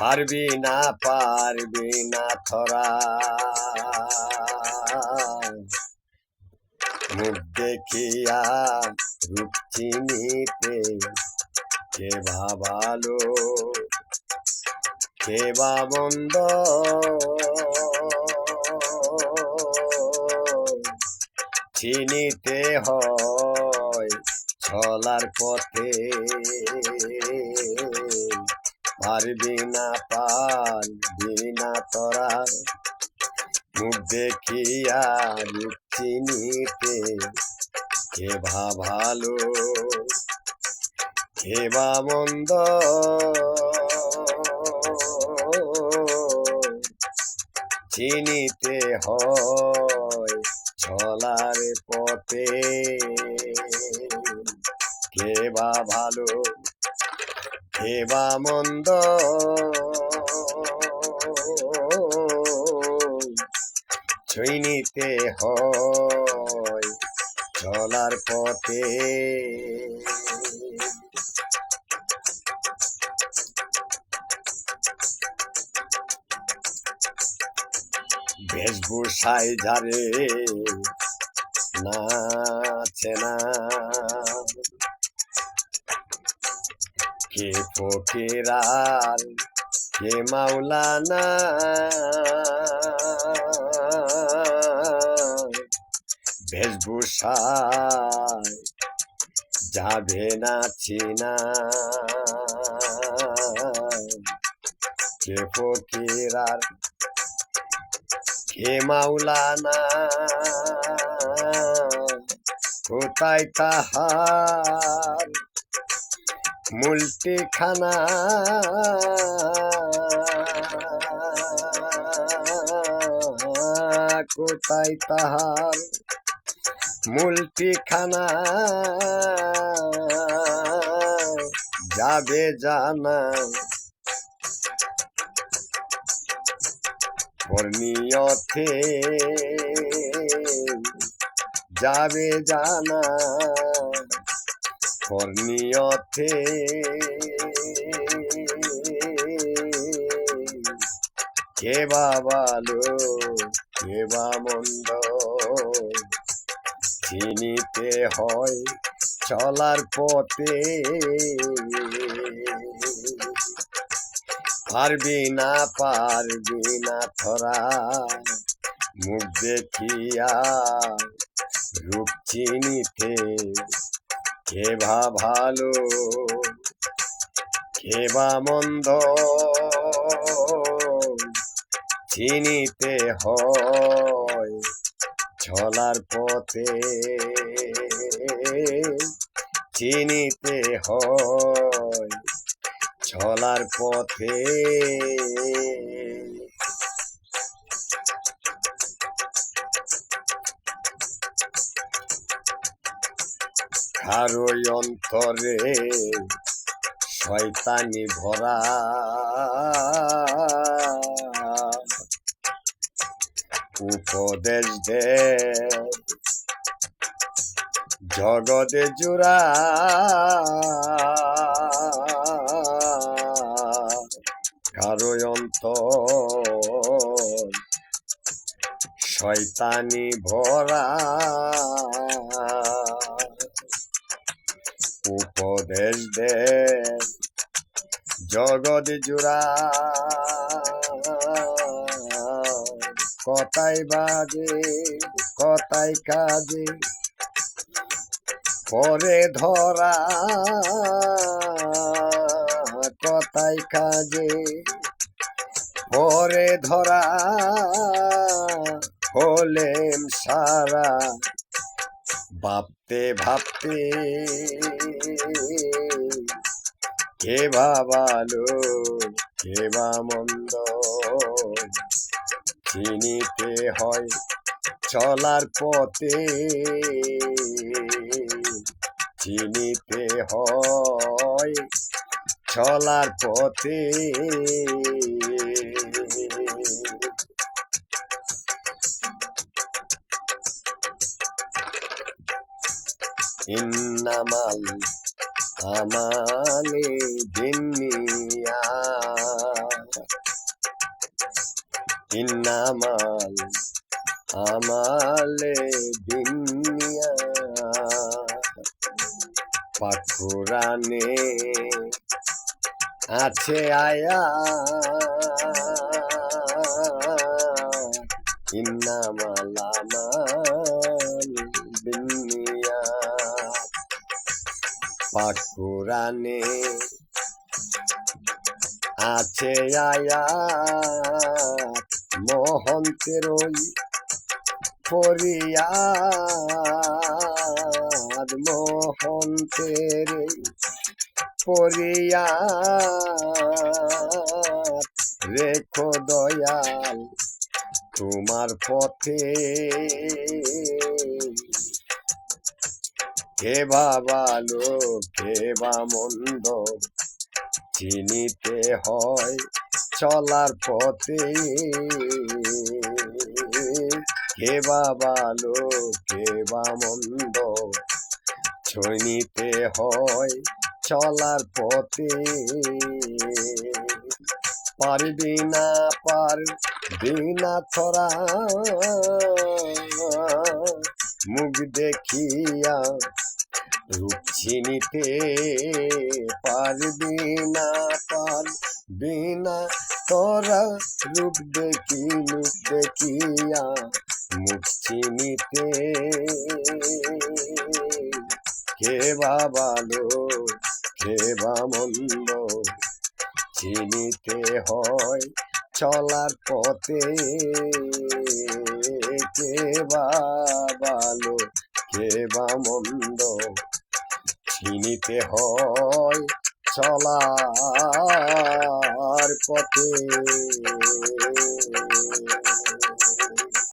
পারবি না পারবি না থরা মুখ দেখিয়া রূপ চিনিতে কে ভাবালো? কে বা মন্দ? চিনিতে হয় চলার পথে। পারবি না পারবি না তোরা। মুখ দেখিয়া রূপ চিনিতে, কে ভা ভালো, কে বা মন্দ। চিনিতে হয় চলার পথে, কে বা ভালো। কে বা মন্দ। চিনিতে হয় চলার পথে। বেশভূষায় যারে নাচে না। কে ফকিরার কে মাওলানা। বেশভূষায় যাবে না চিনা। কে ফকিরার কে মাওলানা। কোথায় তাহার? মুলটি খানা কোথায় তাহার মুলটি খানা যাবে জানা। পর্ণিয়তে যাবে জানা। পর্ণিয়তে কে বা ভালো কে বা মন্দ চিনিতে হয় চলার পথে। পারবি না পারবি না থরা মুখ দেখিয়া রূপ চিনিতে কে বা ভালো কে বা মন্দ চিনিতে হয় চলার পথে চিনিতে হয় চলার পথে। কারও অন্তরে শয়তানি ভরা। উপদেশ দে। জগতে জোড়া। কারও অন্তর শয়তানি ভরা। উপদেশ দে জগৎ জোড়া। কথাই বাজে কথাই কাজে, পরে ধরা। কথাই কাজে, পরে ধরা। হলেম সারা ভাবতে ভাবতে কে ভাবালো কে বা মন্দ, চিনিতে হয় চলার পথে, চিনিতে হয় চলার পথে। ইন্নামাল আমালে দুনিয়া ইন্নামাল আমালে দুনিয়া পাকুরানে আছে আয়া। ইন্নামাল আমাল পাকুরানে আছে আয়া মহন্তের ওই ফরিয়াদ মহন্তের ফরিয়াদ। রেখো দয়াল তোমার পথে কে বা ভালো কে বা মন্দ। চিনিতে হয় চলার পথে। কে বা ভালো কে বা মন্দ। চিনিতে হয় চলার পথে। পারবি না পারবি না তোরা মুখ দেখিয়া রূপ চিনিতে পারবি না পারবি না তোরা রূপ দেখি মুখ দেখিয়া মুখ কে বা ভালো, কে বা মন্দ, চিনিতে হয় চলার পথে। কে বা ভালো, কে বা চিনিতে হয় চলার পথে।